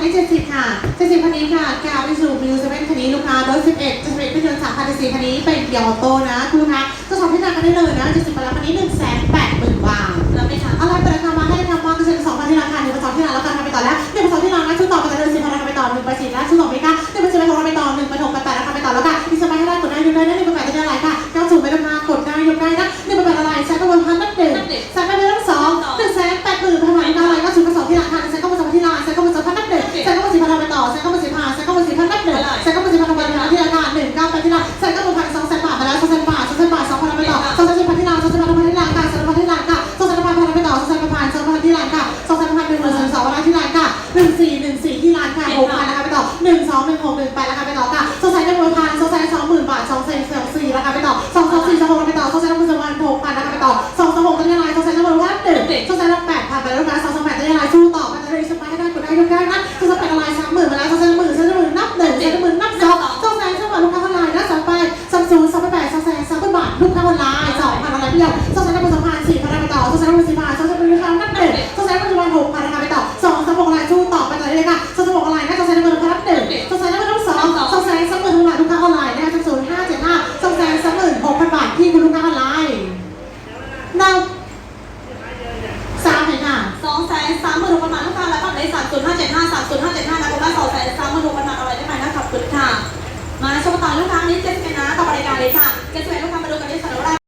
นนี้เจ็ดสิบค่ะเจ็ดสิบคันนี้ค่ะแกวไปสู่มิวเซเว่นคันนี้ลูกค้าร์สิบเอ็ดจะเป็นเครื่องยนสามพันสี่คันนี้เป็นยอโต้นะคุณลูกค้าจะสอบที่นากันได้เลยนะเจ็ดสิบไปแล้วคันนี้หนึ่งแสนแปดหมื่นบาทแล้วไหมคะอะไรเปิดราคามาให้ทำมาคือสองพันที่ราคาหนึ่งพันสองที่ร้านแล้วกันทำไปต่อแล้วหนึ่งพันสองที่ร้านนะชุดต่อไปเลยสิบพันราคาไปต่อหนึ่งไปสี่แล้วชุดต่อไปค่ะหนึ่งพันสิบไปหกราคาไปต่อหนึ่งพันหกพันแปดราคาไปต่อแล้วค่ะมีสมัยให้ได้กดได้ยกได้นะหนึ่ง หนึ่งเก้าไปที่ร้านใช้กระบวนพันสองแสนบาทไปแล้วสองแสนบาทสองแสนบาทสองพันราคาไปต่อสองแสนสี่พันที่ร้านสองแสนพันที่ร้านค่ะสองแสนพันที่ร้านค่ะสองแสนพันพันไปต่อสองแสนพันสองพันที่ร้านค่ะสองแสนพันหนึ่งหมื่นสองสองพันที่ร้านค่ะหนึ่งสี่หนึ่งสี่ที่ร้านค่ะหกพันราคาไปต่อหนึ่งสองหนึ่งหกหนึ่งแปดราคาไปต่อค่ะสองแสนหนึ่งหมื่นพันสองแสนสองหมื่นบาทสองแสนสองสี่ราคาไปต่อียวสองแสนหนึ่งพันสี่พันไปต่อสองแสนหนึ่งพันสี่บันสองแสนนปัจจุบันนับเนึ่สองแสนนปัจจุบันหกพันไปต่อสองชั้นหกลายชู้ต่อไปต่อเลยค่ะสองชั้นหกลายนะสองชั้นปัจจุบันนับเนึ่สองแสนหนึ่งพันสองสองแสนสามหมื่นหกลายลูกค้าออนไลน์นะคะจำนวนห้าเจ็ดห้าสองแสนสามหมื่นหกพันบาทที่คุณลูกค้าออนไลน์นึ่งสามเห็นค่ะสองแสนสามหมื่นหกพันบาทลูกค้าแล้วก็